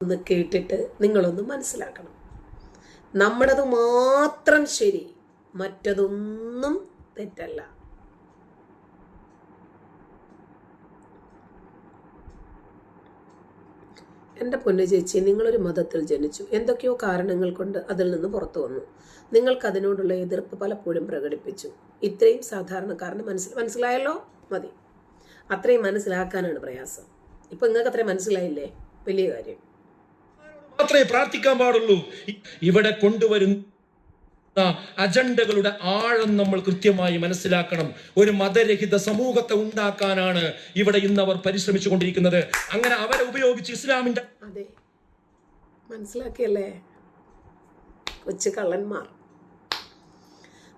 ഒന്ന് കേട്ടിട്ട് നിങ്ങളൊന്ന് മനസ്സിലാക്കണം. നമ്മുടേത് മാത്രം ശരി മറ്റതൊന്നും തെറ്റല്ല. എന്റെ പൊന്നു ചേച്ചി നിങ്ങളൊരു മതത്തിൽ ജനിച്ചു. എന്തൊക്കെയോ കാരണങ്ങൾ കൊണ്ട് അതിൽ നിന്ന് പുറത്തു വന്നു. നിങ്ങൾക്ക് അതിനോടുള്ള എതിർപ്പ് പലപ്പോഴും പ്രകടിപ്പിച്ചു. ഇത്രയും സാധാരണക്കാരന് മനസ്സിൽ മനസ്സിലായല്ലോ? മതി. അത്രയും മനസ്സിലാക്കാനാണ് പ്രയാസം. ഇപ്പം നിങ്ങൾക്ക് അത്രയും മനസ്സിലായില്ലേ? വലിയ കാര്യം. മാത്രമേ പ്രാർത്ഥിക്കാൻ പാടുള്ളൂ. ഇവിടെ കൊണ്ടുവരുന്ന അജണ്ടകളുടെ ആഴം നമ്മൾ കൃത്യമായി മനസ്സിലാക്കണം. ഒരു മതരഹിത സമൂഹത്തെ ഉണ്ടാക്കാനാണ് ഇവിടെ ഇന്ന് അവർ പരിശ്രമിച്ചു കൊണ്ടിരിക്കുന്നത് അങ്ങനെ അവരെ ഉപയോഗിച്ച് ഇസ്ലാമിന്റെ അതെ. മനസ്സിലാക്കിയല്ലേ? കൊച്ചു കള്ളന്മാർ.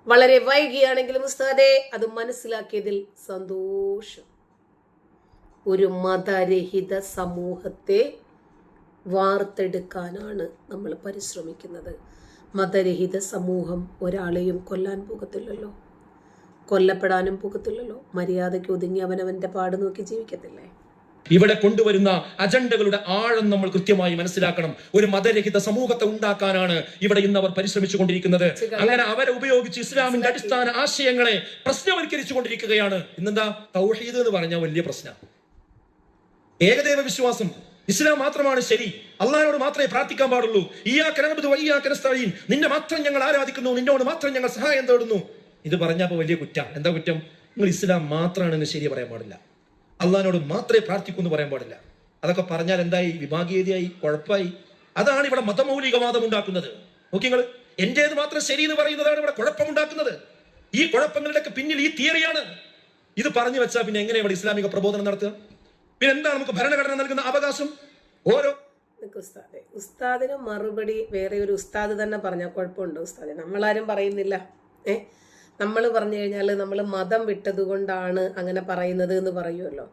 വളരെ വൈകിയാണെങ്കിലും ഉസ്താദെ അത് മനസ്സിലാക്കിയതിൽ സന്തോഷം. ഒരു മതരഹിത സമൂഹത്തെ വാർത്തെടുക്കാനാണ് നമ്മൾ പരിശ്രമിക്കുന്നത്. മതരഹിത സമൂഹം ഒരാളെയും കൊല്ലാൻ പോകത്തില്ലല്ലോ. കൊല്ലപ്പെടാനും പോകത്തില്ലല്ലോ. മര്യാദയ്ക്ക് ഒതുങ്ങി അവനവന്റെ പാട് നോക്കി ജീവിക്കത്തില്ലേ? ഇവിടെ കൊണ്ടുവരുന്ന അജണ്ടകളുടെ ആഴം നമ്മൾ കൃത്യമായി മനസ്സിലാക്കണം. ഒരു മതരഹിത സമൂഹത്തെ ഉണ്ടാക്കാനാണ് ഇവിടെ ഇന്ന് അവർ പരിശ്രമിച്ചു കൊണ്ടിരിക്കുന്നത് അങ്ങനെ അവരെ ഉപയോഗിച്ച് ഇസ്ലാമിന്റെ അടിസ്ഥാന ആശയങ്ങളെ പ്രശ്നവൽക്കരിച്ചു കൊണ്ടിരിക്കുകയാണ് ഇന്നെന്താ? തൗഹീദ് എന്ന് പറഞ്ഞ വലിയ പ്രശ്നം. ഏകദേവ വിശ്വാസം ഇസ്ലാം മാത്രമാണ് ശരി. അള്ളാഹിനോട് മാത്രമേ പ്രാർത്ഥിക്കാൻ പാടുള്ളൂ. ഈ നിന്നെ മാത്രം ഞങ്ങൾ ആരാധിക്കുന്നു. നിന്നോട് മാത്രം ഞങ്ങൾ സഹായം തേടുന്നു. ഇത് പറഞ്ഞപ്പോ വലിയ കുറ്റം. എന്താ കുറ്റം? നിങ്ങൾ ഇസ്ലാം മാത്രമാണെന്ന് ശരി പറയാൻ പാടില്ല. അള്ളാഹിനോട് മാത്രമേ പ്രാർത്ഥിക്കൂ എന്ന് പറയാൻ പാടില്ല. അതൊക്കെ പറഞ്ഞാൽ എന്തായി? വിഭാഗീയതയായി കുഴപ്പമായി. അതാണ് ഇവിടെ മതമൗലികവാദം ഉണ്ടാക്കുന്നത്. നോക്കി നിങ്ങൾ എന്റേത് മാത്രം ശരി എന്ന് പറയുന്നതാണ് ഇവിടെ കുഴപ്പമുണ്ടാക്കുന്നത്. ഈ കുഴപ്പങ്ങളുടെയൊക്കെ പിന്നിൽ ഈ തിയറിയാണ് ഇത് പറഞ്ഞു വെച്ചാൽ പിന്നെ എങ്ങനെ ഇവിടെ ഇസ്ലാമിക പ്രബോധനം നടത്തുക? പിന്നെ എന്താണ് നമുക്ക് ഭരണഘടന നൽകുന്ന അവകാശം? ഓരോ ഉസ്താദെ ഉസ്താദിന് മറുപടി വേറെ ഒരു ഉസ്താദ് തന്നെ പറഞ്ഞാൽ കുഴപ്പമുണ്ടോ ഉസ്താദെ? നമ്മളാരും പറയുന്നില്ല. ഏ? നമ്മൾ പറഞ്ഞു കഴിഞ്ഞാൽ നമ്മൾ മതം വിട്ടതുകൊണ്ടാണ് അങ്ങനെ പറയുന്നത് എന്ന് പറയുമല്ലോ.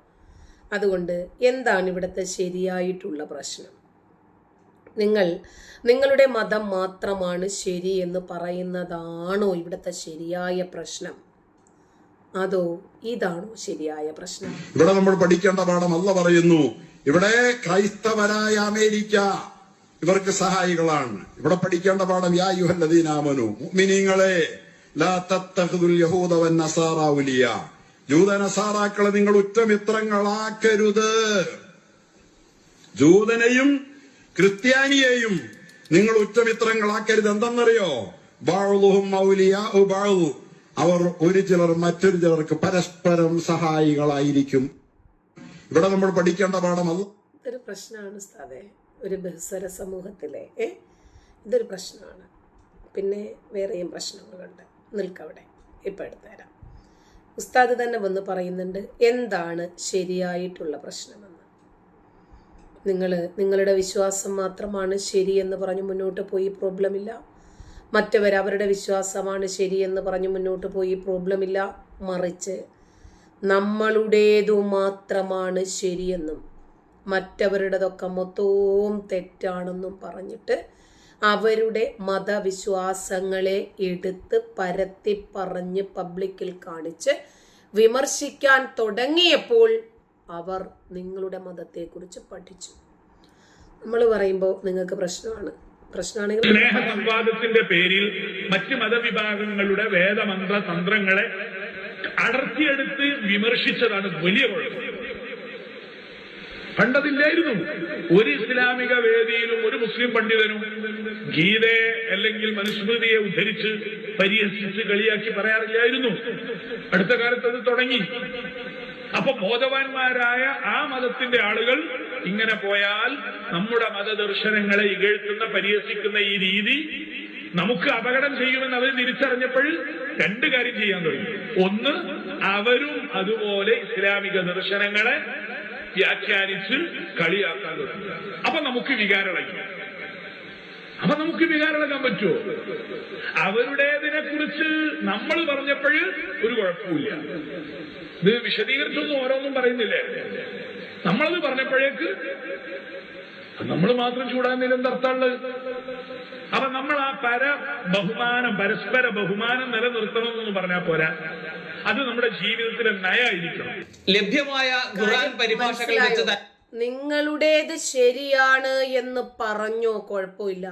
അതുകൊണ്ട് എന്താണ് ഇവിടുത്തെ ശരിയായിട്ടുള്ള പ്രശ്നം? നിങ്ങൾ നിങ്ങളുടെ മതം മാത്രമാണ് ശരി എന്ന് പറയുന്നതാണോ ഇവിടുത്തെ ശരിയായ പ്രശ്നം? അതോ ഇതാണോ ശരിയായ പ്രശ്നം? ഇവിടെ നമ്മൾ പഠിക്കേണ്ട പാഠം അല്ല പറയുന്നു. ഇവിടെ ക്രൈസ്തവരായ അമേരിക്ക ഇവർക്ക് സഹായികളാണ്. ഇവിടെ പഠിക്കേണ്ട പാഠം യാ യുഹല്ലദീനാമനു മുഅ്മിനീങ്ങളെ ലാ തത്തഖുദുൽ യഹൂദ വൻ നസാറ ഉലിയ. ജൂത നസാറാക്കളെ നിങ്ങൾ ഉറ്റമിത്രങ്ങളാക്കരുത്. ജൂതനെയും ക്രിസ്ത്യാനിയെയും നിങ്ങൾ ഉറ്റമിത്രങ്ങളാക്കരുത്. എന്തെന്നറിയോ? ബാളുഹും ഓ ബഅദ്. അവർ ഒരു ചിലർ മറ്റൊരു ചിലർക്ക് പരസ്പരം സഹായികളായിരിക്കും. ഇവിടെ നമ്മൾ പഠിക്കേണ്ട പാഠം പാഠമല്ല ഇതൊരു പ്രശ്നമാണ് ഉസ്താദെ. ഒരു ബഹുസ്വര സമൂഹത്തിലെ ഇതൊരു പ്രശ്നമാണ്. പിന്നെ വേറെയും പ്രശ്നങ്ങളുണ്ട്. നിൽക്കവിടെ. ഇപ്പം എടുത്തുതരാം. ഉസ്താദ് തന്നെ വന്ന് പറയുന്നുണ്ട് എന്താണ് ശരിയായിട്ടുള്ള പ്രശ്നമെന്ന്? നിങ്ങൾ നിങ്ങളുടെ വിശ്വാസം മാത്രമാണ് ശരിയെന്ന് പറഞ്ഞ് മുന്നോട്ട് പോയി പ്രോബ്ലം ഇല്ല. മറ്റവർ അവരുടെ വിശ്വാസമാണ് ശരിയെന്ന് പറഞ്ഞ് മുന്നോട്ട് പോയി. പ്രോബ്ലം ഇല്ല മറിച്ച് നമ്മളുടേതു മാത്രമാണ് ശരിയെന്നും മറ്റവരുടേതൊക്കെ മൊത്തവും തെറ്റാണെന്നും പറഞ്ഞിട്ട് അവരുടെ മതവിശ്വാസങ്ങളെ എടുത്ത് പരത്തി പറഞ്ഞ് പബ്ലിക്കിൽ കാണിച്ച് വിമർശിക്കാൻ തുടങ്ങിയപ്പോൾ അവർ നിങ്ങളുടെ മതത്തെക്കുറിച്ച് പഠിച്ചു. നമ്മൾ പറയുമ്പോൾ നിങ്ങൾക്ക് പ്രശ്നമാണ്. പ്രശ്നമാണെങ്കിൽ സ്നേഹസംവാദത്തിന്റെ പേരിൽ മറ്റ് മതവിഭാഗങ്ങളുടെ വേദമന്ത്ര തന്ത്രങ്ങളെ അടർത്തിയെടുത്ത് വിമർശിച്ചതാണ് വലിയ കുഴപ്പം. പണ്ടതില്ലായിരുന്നു. ഒരു ഇസ്ലാമിക വേദിയിലും ഒരു മുസ്ലിം പണ്ഡിതനും ഗീതയെ അല്ലെങ്കിൽ മനുസ്മൃതിയെ ഉദ്ധരിച്ച് പരിഹസിച്ച് കളിയാക്കി പറയാറില്ലായിരുന്നു. അടുത്ത കാലത്ത് അത് തുടങ്ങി. അപ്പൊ ബോധവാന്മാരായ ആ മതത്തിന്റെ ആളുകൾ ഇങ്ങനെ പോയാൽ നമ്മുടെ മതദർശനങ്ങളെ ഇകഴ്ത്തുന്ന പരിഹസിക്കുന്ന ഈ രീതി നമുക്ക് അപകടം ചെയ്യുമെന്ന് അവർ തിരിച്ചറിഞ്ഞപ്പോൾ രണ്ട് കാര്യം ചെയ്യാൻ തുടങ്ങി. ഒന്ന് അവരും അതുപോലെ ഇസ്ലാമിക ദർശനങ്ങളെ വ്യാഖ്യാനിച്ച് കളിയാക്കാൻ തുടങ്ങി. അപ്പൊ നമുക്ക് വികാരളയ്ക്കും അപ്പൊ നമുക്ക് വികാരളക്കാൻ പറ്റുമോ? അവരുടേതിനെ കുറിച്ച് നമ്മൾ പറഞ്ഞപ്പോൾ ഒരു കുഴപ്പമില്ല ഇത് വിശദീകരിച്ചൊന്നും ഓരോന്നും പറയുന്നില്ലേ? നമ്മളത് പറഞ്ഞപ്പോഴേക്ക് നമ്മൾ മാത്രം ചൂടാകുന്നതിൽ എന്തർത്ഥമുള്ളത് അപ്പൊ നമ്മൾ ആ പര ബഹുമാനം പരസ്പര ബഹുമാനം നിലനിർത്തണം എന്ന് പറഞ്ഞാൽ പോരാ. അത് നമ്മുടെ ജീവിതത്തിലെ നയായിരിക്കണം. ലഭ്യമായ ഖുർആൻ പരിഭാഷകൾ? നിങ്ങളുടേത് ശരിയാണ് എന്ന് പറഞ്ഞോ? കുഴപ്പമില്ല.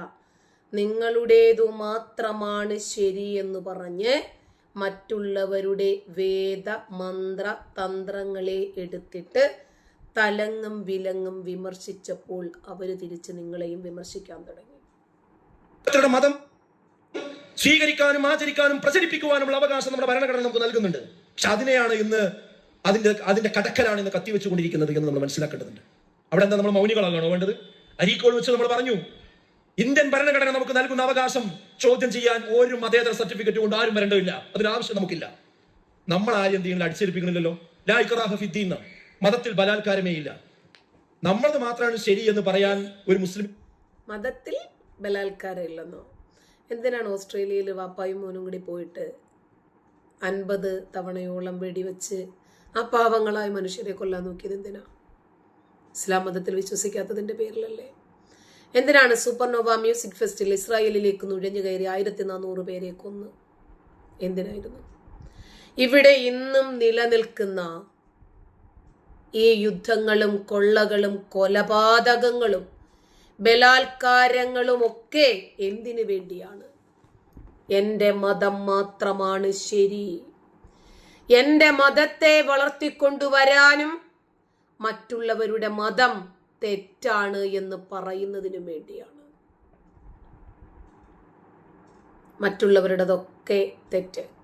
നിങ്ങളുടേതു മാത്രമാണ് ശരി എന്ന് പറഞ്ഞ് മറ്റുള്ളവരുടെ വേദ മന്ത്ര തന്ത്രങ്ങളെ എടുത്തിട്ട് തലങ്ങും വിലങ്ങും വിമർശിച്ചപ്പോൾ അവർ തിരിച്ച് നിങ്ങളെയും വിമർശിക്കാൻ തുടങ്ങി. മതം സ്വീകരിക്കാനും ആചരിക്കാനും പ്രചരിപ്പിക്കുവാനുമുള്ള അവകാശം നമ്മുടെ ഭരണഘടന നമുക്ക് നൽകുന്നുണ്ട്. പക്ഷെ അതിനെയാണ് ഇന്ന് അതിന്റെ അതിന്റെ കടക്കലാണ് ഇന്ന് കത്തിവെച്ചുകൊണ്ടിരിക്കുന്നത് എന്ന് നമ്മൾ മനസ്സിലാക്കേണ്ടതുണ്ട്. അവിടെ എന്താ നമ്മൾ മൗനികളാകണോ വേണ്ടത്? അരീക്കോൾ വെച്ച് നമ്മൾ പറഞ്ഞു ഇന്ത്യൻ ഭരണഘടന നമുക്ക് നൽകുന്ന അവകാശം ചോദ്യം ചെയ്യാൻ ഒരു മതേതര സർട്ടിഫിക്കറ്റ് കൊണ്ട് ആരും വരേണ്ടതില്ല. അതിനാവശ്യം നമുക്കില്ല. നമ്മൾ ആരും എന്തെങ്കിലും അടിച്ചേൽപ്പിക്കണില്ലല്ലോ. ലാ ഇക്റാഹ ഫിദ്ദീൻ എന്നാണ്. മതത്തിൽ ബലാത്കാരമേ ഇല്ല. നമ്മൾ മാത്രമാണ് ശരി എന്ന് പറയാൻ ഒരു മുസ്ലിം മതത്തിൽ ബലാത്കാരം ഇല്ലെന്നോ? എന്തിനാണ് ഓസ്ട്രേലിയയിൽ വാപ്പായും മോനും കൂടി പോയിട്ട് അൻപത് തവണയോളം വെടിവെച്ച് ആ പാവങ്ങളായ മനുഷ്യരെ കൊല്ലാൻ നോക്കിയത് എന്തിനാ? ഇസ്ലാം മതത്തിൽ വിശ്വസിക്കാത്തതിന്റെ പേരിലല്ലേ? എന്തിനാണ് സൂപ്പർനോവ മ്യൂസിക് ഫെസ്റ്റിൽ ഇസ്രായേലിലേക്ക് നുഴഞ്ഞു കയറി ആയിരത്തി നാനൂറ് പേരെ കൊന്ന്? എന്തിനായിരുന്നു? ഇവിടെ ഇന്നും നിലനിൽക്കുന്ന ഈ യുദ്ധങ്ങളും കൊള്ളകളും കൊലപാതകങ്ങളും ബലാത്കാരങ്ങളും ഒക്കെ എന്തിനു വേണ്ടിയാണ്? എന്റെ മതം മാത്രമാണ് ശരി. എന്റെ മതത്തെ വളർത്തിക്കൊണ്ടുവരാനും മറ്റുള്ളവരുടെ മതം തെറ്റാണ് എന്ന് പറയുന്നതിനു വേണ്ടിയാണ്. മറ്റുള്ളവരുടെതൊക്കെ തെറ്റ്.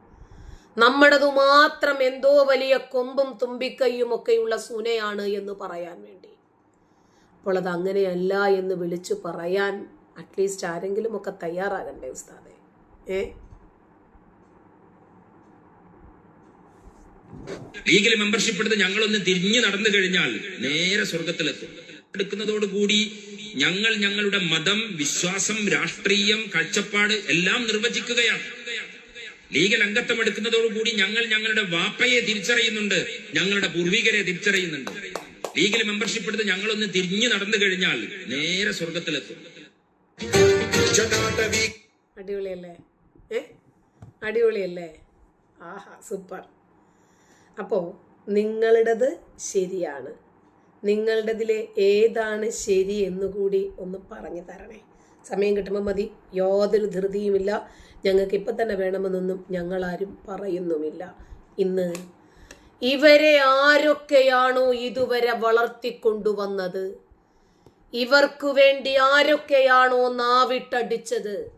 നമ്മുടേതു മാത്രം എന്തോ വലിയ കൊമ്പും തുമ്പിക്കൈയും ഒക്കെയുള്ള സുനയാണ് എന്ന് പറയാൻ വേണ്ടി. അപ്പോൾ അത് അങ്ങനെയല്ല എന്ന് വിളിച്ചു പറയാൻ അറ്റ്ലീസ്റ്റ് ആരെങ്കിലും ഒക്കെ തയ്യാറാകണ്ടേ ഉസ്താദെ? ഏ? ലീഗൽ മെമ്പർഷിപ്പ് എടുത്ത് ഞങ്ങളൊന്ന് തിരിഞ്ഞു നടന്നു കഴിഞ്ഞാൽ നേരെ സ്വർഗത്തിലെത്തും. എടുക്കുന്നതോടുകൂടി ഞങ്ങൾ ഞങ്ങളുടെ മതം വിശ്വാസം രാഷ്ട്രീയം കാഴ്ചപ്പാട് എല്ലാം നിർവചിക്കുകയാണ്. ലീഗൽ അംഗത്വം എടുക്കുന്നതോടുകൂടി ഞങ്ങൾ ഞങ്ങളുടെ വാപ്പയെ തിരിച്ചറിയുന്നുണ്ട് ഞങ്ങളുടെ പൂർവികരെ തിരിച്ചറിയുന്നുണ്ട്. ലീഗൽ മെമ്പർഷിപ്പ് എടുത്ത് ഞങ്ങളൊന്ന് തിരിഞ്ഞു നടന്നു കഴിഞ്ഞാൽ നേരെ സ്വർഗത്തിലെത്തും. അടിപൊളിയല്ലേ? ഏ? അടിപൊളിയല്ലേ? ആഹാ സൂപ്പർ അപ്പോൾ നിങ്ങളുടേത് ശരിയാണ്. നിങ്ങളുടേതിലെ ഏതാണ് ശരി എന്നുകൂടി ഒന്ന് പറഞ്ഞു തരണേ. സമയം കിട്ടുമ്പോൾ മതി. യാതൊരു ധൃതിയുമില്ല. ഞങ്ങൾക്ക് ഇപ്പം തന്നെ വേണമെന്നൊന്നും ഞങ്ങളാരും പറയുന്നുമില്ല. ഇന്ന് ഇവരെ ആരൊക്കെയാണോ ഇതുവരെ വളർത്തിക്കൊണ്ടുവന്നത്? ഇവർക്കു വേണ്ടി ആരൊക്കെയാണോ നാവിട്ടടിച്ചത്?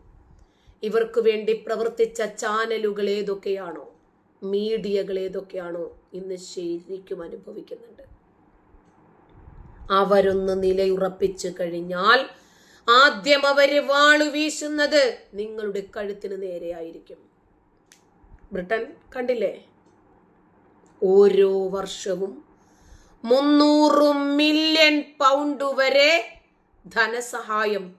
ഇവർക്ക് വേണ്ടി പ്രവർത്തിച്ച ചാനലുകൾ ഏതൊക്കെയാണോ? മീഡിയകൾ ഏതൊക്കെയാണോ ഇന്ന് ശരിക്കും അനുഭവിക്കുന്നുണ്ട്? അവരൊന്ന് നിലയുറപ്പിച്ചു കഴിഞ്ഞാൽ ആദ്യം അവർ വാളു വീശുന്നത് നിങ്ങളുടെ കഴുത്തിന് നേരെയായിരിക്കും ബ്രിട്ടൻ കണ്ടില്ലേ? ഓരോ വർഷവും മുന്നൂറ് മില്യൺ പൗണ്ട് വരെ ധനസഹായം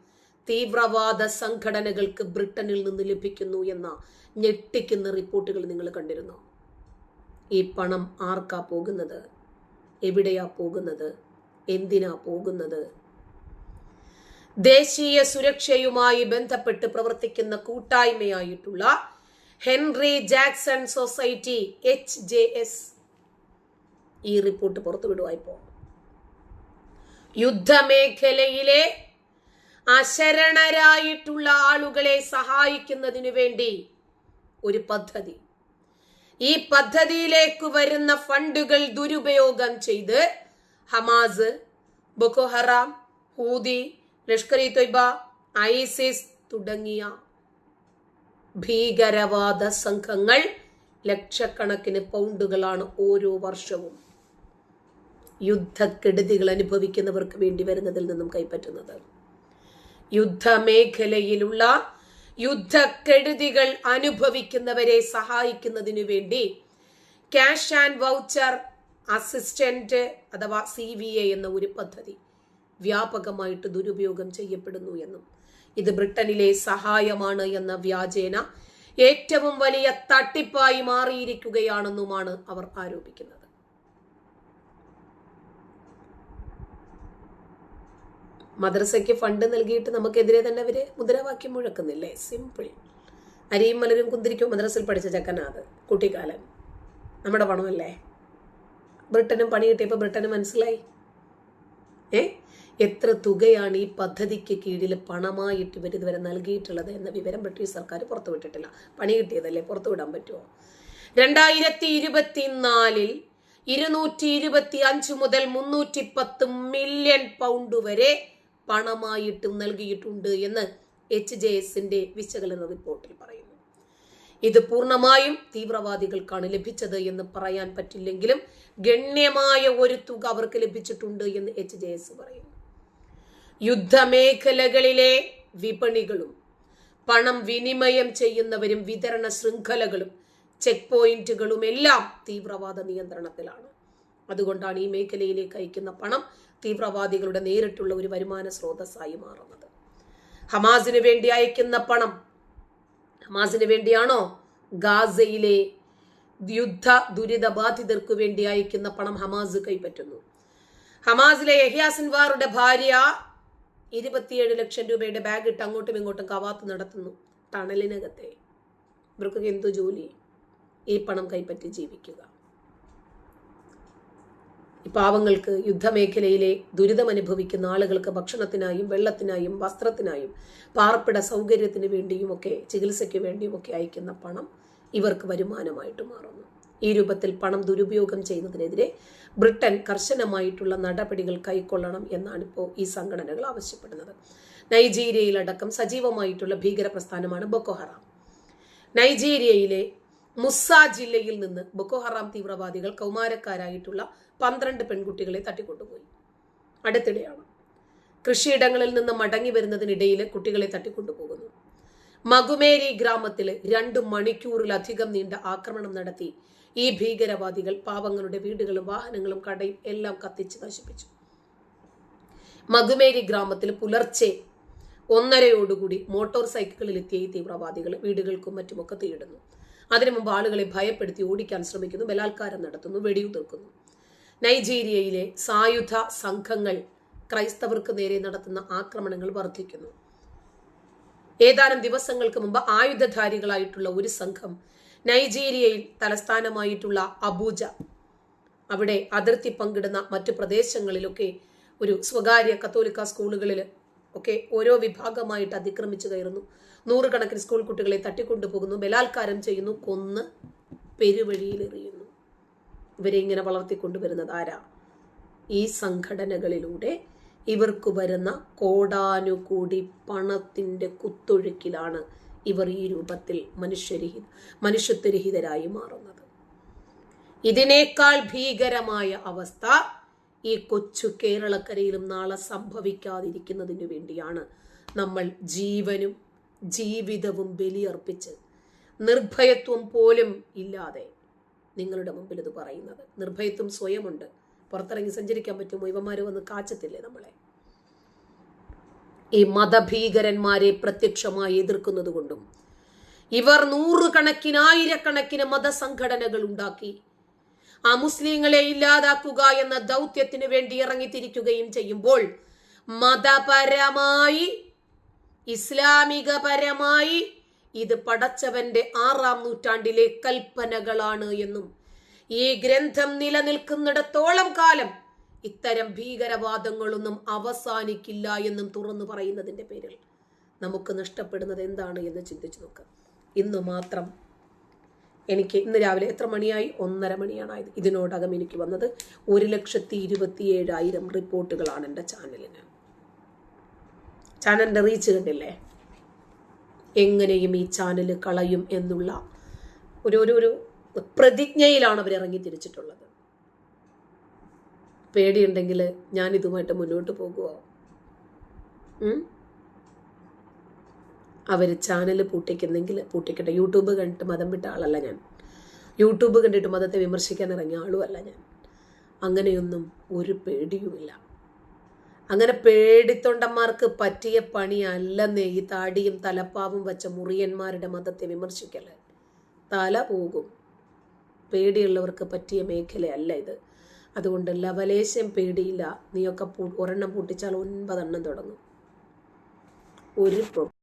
തീവ്രവാദ സംഘടനകൾക്ക് ബ്രിട്ടനിൽ നിന്ന് ലഭിക്കുന്നു എന്ന ഞെട്ടിക്കുന്ന റിപ്പോർട്ടുകൾ നിങ്ങൾ കണ്ടിരുന്നു. ഈ പണം ആർക്കാ പോകുന്നത്? എവിടെയാ പോകുന്നത്? എന്തിനാ പോകുന്നത്? ദേശീയ സുരക്ഷയുമായി ബന്ധപ്പെട്ട് പ്രവർത്തിക്കുന്ന കൂട്ടായ്മയായിട്ടുള്ള Henry Jackson society H J S ഈ റിപ്പോർട്ട് പുറത്തുവിടുവായിപ്പോ യുദ്ധമേഖലയിലെ അശരണരായിട്ടുള്ള ആളുകളെ സഹായിക്കുന്നതിനു വേണ്ടി ഒരു പദ്ധതി. ഈ പദ്ധതിയിലേക്ക് വരുന്ന ഫണ്ടുകൾ ദുരുപയോഗം ചെയ്ത് Hamas Boko Haram Houthi Lashkar e Taiba ISIS തുടങ്ങിയ ഭീകരവാദ സംഘങ്ങൾ ലക്ഷക്കണക്കിന് പൗണ്ടുകളാണ് ഓരോ വർഷവും യുദ്ധക്കെടുതികൾ അനുഭവിക്കുന്നവർക്ക് വേണ്ടി വരുന്നതിൽ നിന്നും കൈപ്പറ്റുന്നത്. യുദ്ധമേഖലയിലുള്ള യുദ്ധക്കെടുതികൾ അനുഭവിക്കുന്നവരെ സഹായിക്കുന്നതിനു വേണ്ടി ക്യാഷ് ആൻഡ് വൗച്ചർ അസിസ്റ്റന്റ് അഥവാ സി വി എ എന്ന ഒരു പദ്ധതി വ്യാപകമായിട്ട് ദുരുപയോഗം ചെയ്യപ്പെടുന്നു എന്നും. ഇത് ബ്രിട്ടനിലെ സഹായമാണ് എന്ന വ്യാജേന ഏറ്റവും വലിയ തട്ടിപ്പായി മാറിയിരിക്കുകയാണെന്നുമാണ് അവർ ആരോപിക്കുന്നത്. മദ്രസയ്ക്ക് ഫണ്ട് നൽകിയിട്ട് നമുക്കെതിരെ തന്നെ അവർ മുദ്രാവാക്യം മുഴക്കുന്നില്ലേ? സിമ്പിൾ അരിയും മലരും കുന്തിരിക്കും മദ്രസയിൽ പഠിച്ച ചെക്കനാ അത് കുട്ടിക്കാലം. നമ്മുടെ പണമല്ലേ? ബ്രിട്ടനും പണി കിട്ടിയപ്പോൾ ബ്രിട്ടന് മനസ്സിലായി. ഏ? എത്ര തുകയാണ് ഈ പദ്ധതിക്ക് കീഴിൽ പണമായിട്ട് ഇവർ ഇതുവരെ നൽകിയിട്ടുള്ളത് എന്ന വിവരം ബ്രിട്ടീഷ് സർക്കാർ പുറത്തുവിട്ടിട്ടില്ല. പണി കിട്ടിയതല്ലേ പുറത്തുവിടാൻ പറ്റുമോ രണ്ടായിരത്തി ഇരുപത്തിനാലിൽ ഇരുന്നൂറ്റി ഇരുപത്തി അഞ്ച് മുതൽ മുന്നൂറ്റി പത്ത് മില്യൺ പൗണ്ട് വരെ പണമായിട്ടും നൽകിയിട്ടുണ്ട് എന്ന് എച്ച് ജെ എസിന്റെ വിശകലന റിപ്പോർട്ടിൽ പറയുന്നു. ഇത് പൂർണമായും തീവ്രവാദികൾക്കാണ് ലഭിച്ചത് എന്ന് പറയാൻ പറ്റില്ലെങ്കിലും ഗണ്യമായ ഒരു തുക അവർക്ക് ലഭിച്ചിട്ടുണ്ട് എന്ന് എച്ച് ജെ എസ് പറയുന്നു. യുദ്ധമേഖലകളിലെ വിപണികളും പണം വിനിമയം ചെയ്യുന്നവരും വിതരണ ശൃംഖലകളും ചെക്ക് പോയിന്റുകളും എല്ലാം തീവ്രവാദ നിയന്ത്രണത്തിലാണ്. അതുകൊണ്ടാണ് ഈ മേഖലയിലേക്ക് അയക്കുന്ന പണം തീവ്രവാദികളുടെ നേരിട്ടുള്ള ഒരു വരുമാന സ്രോതസ്സായി മാറുന്നത്. ഹമാസിന് വേണ്ടി അയക്കുന്ന പണം ഹമാസിന് വേണ്ടിയാണോ? ഗാസയിലെ യുദ്ധ ദുരിത ബാധിതർക്ക് വേണ്ടി അയക്കുന്ന പണം ഹമാസ് കൈപ്പറ്റുന്നു. ഹമാസിലെ യഹ്യാ സിൻവാറുടെ ഭാര്യ ഇരുപത്തിയേഴ് ലക്ഷം രൂപയുടെ ബാഗ് ഇട്ട് അങ്ങോട്ടും ഇങ്ങോട്ടും കവാത്ത് നടത്തുന്നു. ടണലിനകത്തെ ഇവർക്ക് എന്തു ജോലി? ഈ പണം കൈപ്പറ്റി ജീവിക്കുക. ഈ പാവങ്ങൾക്ക് യുദ്ധമേഖലയിലെ ദുരിതമനുഭവിക്കുന്ന ആളുകൾക്ക് ഭക്ഷണത്തിനായും വെള്ളത്തിനായും വസ്ത്രത്തിനായും പാർപ്പിട സൗകര്യത്തിന് വേണ്ടിയും ഒക്കെ ചികിത്സയ്ക്ക് വേണ്ടിയും ഒക്കെ അയക്കുന്ന പണം ഇവർക്ക് വരുമാനമായിട്ട് മാറുന്നു. ഈ രൂപത്തിൽ പണം ദുരുപയോഗം ചെയ്യുന്നതിനെതിരെ ബ്രിട്ടൻ കർശനമായിട്ടുള്ള നടപടികൾ കൈക്കൊള്ളണം എന്നാണ് ഇപ്പോൾ ഈ സംഘടനകൾ ആവശ്യപ്പെടുന്നത്. നൈജീരിയയിലടക്കം സജീവമായിട്ടുള്ള ഭീകര പ്രസ്ഥാനമാണ് ബൊക്കോഹറാം നൈജീരിയയിലെ മുസ്സ ജില്ലയിൽ നിന്ന് ബൊക്കോഹറാം തീവ്രവാദികൾ കൗമാരക്കാരായിട്ടുള്ള പന്ത്രണ്ട് പെൺകുട്ടികളെ തട്ടിക്കൊണ്ടുപോയി. അടുത്തിടെയാണ് കൃഷിയിടങ്ങളിൽ നിന്ന് മടങ്ങി വരുന്നതിനിടയിൽ കുട്ടികളെ തട്ടിക്കൊണ്ടുപോകുന്നു. മകുമേരി ഗ്രാമത്തിൽ രണ്ട് മണിക്കൂറിലധികം നീണ്ട ആക്രമണം നടത്തി ഈ ഭീകരവാദികൾ പാവങ്ങളുടെ വീടുകളും വാഹനങ്ങളും കടയും എല്ലാം കത്തിച്ച് നശിപ്പിച്ചു. മകുമേരി ഗ്രാമത്തിൽ പുലർച്ചെ ഒന്നരയോടുകൂടി മോട്ടോർ സൈക്കിളിൽ എത്തിയ ഈ തീവ്രവാദികൾ വീടുകൾക്കും മറ്റുമൊക്കെ തീയിടുന്നു അതിനു മുമ്പ് ആളുകളെ ഭയപ്പെടുത്തി ഓടിക്കാൻ ശ്രമിക്കുന്നു ബലാത്കാരം നടത്തുന്നു വെടിയുതിർക്കുന്നു നൈജീരിയയിലെ സായുധ സംഘങ്ങൾ ക്രൈസ്തവർക്ക് നേരെ നടത്തുന്ന ആക്രമണങ്ങൾ വർദ്ധിക്കുന്നു. ഏതാനും ദിവസങ്ങൾക്ക് മുമ്പ് ആയുധധാരികളായിട്ടുള്ള ഒരു സംഘം നൈജീരിയയിൽ തലസ്ഥാനമായിട്ടുള്ള അബൂജ. അവിടെ അതിർത്തി പങ്കിടുന്ന മറ്റു പ്രദേശങ്ങളിലൊക്കെ ഒരു സ്വകാര്യ കത്തോലിക്ക സ്കൂളുകളിൽ ഒക്കെ ഓരോ വിഭാഗമായിട്ട് അതിക്രമിച്ചു കയറുന്നു. നൂറുകണക്കിന് സ്കൂൾ കുട്ടികളെ തട്ടിക്കൊണ്ടുപോകുന്നു. ബലാത്കാരം ചെയ്യുന്നു. കൊന്ന് പെരുവഴിയിൽ എറിയുന്നു ഇവരെ ഇങ്ങനെ വളർത്തിക്കൊണ്ടുവരുന്നത് ആരാ? ഈ സംഘടനകളിലൂടെ ഇവർക്ക് വരുന്ന കോടാനുകൂടി പണത്തിന്റെ കുത്തൊഴുക്കിലാണ് ഇവർ ഈ രൂപത്തിൽ മനുഷ്യരഹിത മനുഷ്യത്വരഹിതരായി മാറുന്നത്. ഇതിനേക്കാൾ ഭീകരമായ അവസ്ഥ ഈ കൊച്ചു കേരളക്കരയിലും നാളെ സംഭവിക്കാതിരിക്കുന്നതിനു വേണ്ടിയാണ് നമ്മൾ ജീവനും ജീവിതവും ബലിയർപ്പിച്ച് നിർഭയത്വം പോലും ഇല്ലാതെ നിങ്ങളുടെ മുമ്പിൽ ഇത് പറയുന്നത്. നിർഭയത്വം സ്വയമുണ്ട്. പുറത്തിറങ്ങി സഞ്ചരിക്കാൻ പറ്റുമോ? ഇവന്മാർ വന്ന് കാച്ചത്തില്ലേ നമ്മളെ? ഈ മതഭീകരന്മാരെ പ്രത്യക്ഷമായി എതിർക്കുന്നത് കൊണ്ടും ഇവർ നൂറുകണക്കിന് ആയിരക്കണക്കിന് മതസംഘടനകൾ ഉണ്ടാക്കി. ആ മുസ്ലിങ്ങളെ ഇല്ലാതാക്കുക എന്ന ദൗത്യത്തിന് വേണ്ടി ഇറങ്ങിത്തിരിക്കുകയും ചെയ്യുമ്പോൾ മതപരമായി ഇസ്ലാമികപരമായി ഇത് പടച്ചവന്റെ ആറാം നൂറ്റാണ്ടിലെ കൽപ്പനകളാണ് എന്നും ഈ ഗ്രന്ഥം നിലനിൽക്കുന്നിടത്തോളം കാലം ഇത്തരം ഭീകരവാദങ്ങളൊന്നും അവസാനിക്കില്ല എന്നും തുറന്നു പറയുന്നതിന്റെ പേരിൽ നമുക്ക് നഷ്ടപ്പെടുന്നത് എന്താണ് എന്ന് ചിന്തിച്ചു നോക്കുക ഇന്ന് മാത്രം എനിക്ക് ഇന്ന് രാവിലെ എത്ര മണിയായി? ഒന്നര മണിയാണായത്. ഇതിനോടകം എനിക്ക് വന്നത് ഒരു ലക്ഷത്തി ഇരുപത്തി ഏഴായിരം റിപ്പോർട്ടുകളാണ് എന്റെ ചാനലിന്. ചാനലിന്റെ റീച്ച് കണ്ടില്ലേ? എങ്ങനെയും ഈ ചാനൽ കളയും എന്നുള്ള ഒരു ഒരു പ്രതിജ്ഞയിലാണ് അവർ ഇറങ്ങി തിരിച്ചിട്ടുള്ളത്. പേടിയുണ്ടെങ്കിൽ ഞാൻ ഇതുമായിട്ട് മുന്നോട്ട് പോകുമോ അവർ ചാനൽ പൂട്ടിക്കുന്നെങ്കിൽ പൂട്ടിക്കട്ടെ. യൂട്യൂബ് കണ്ടിട്ട് മതം വിട്ട ആളല്ല ഞാൻ. യൂട്യൂബ് കണ്ടിട്ട് മതത്തെ വിമർശിക്കാൻ ഇറങ്ങിയ ആളുമല്ല ഞാൻ. അങ്ങനെയൊന്നും ഒരു പേടിയുമില്ല. അങ്ങനെ പേടിത്തൊണ്ടന്മാർക്ക് പറ്റിയ പണിയല്ലെന്നേ ഈ താടിയും തലപ്പാവും വച്ച മുറിയന്മാരുടെ മതത്തെ വിമർശിക്കൽ. തല പോകും. പേടിയുള്ളവർക്ക് പറ്റിയ മേഖലയല്ല ഇത്. അതുകൊണ്ട് ലവലേശം പേടിയില്ല. നീയൊക്കെ ഒരെണ്ണം പൂട്ടിച്ചാൽ ഒൻപതെണ്ണം തുടങ്ങും. ഒരു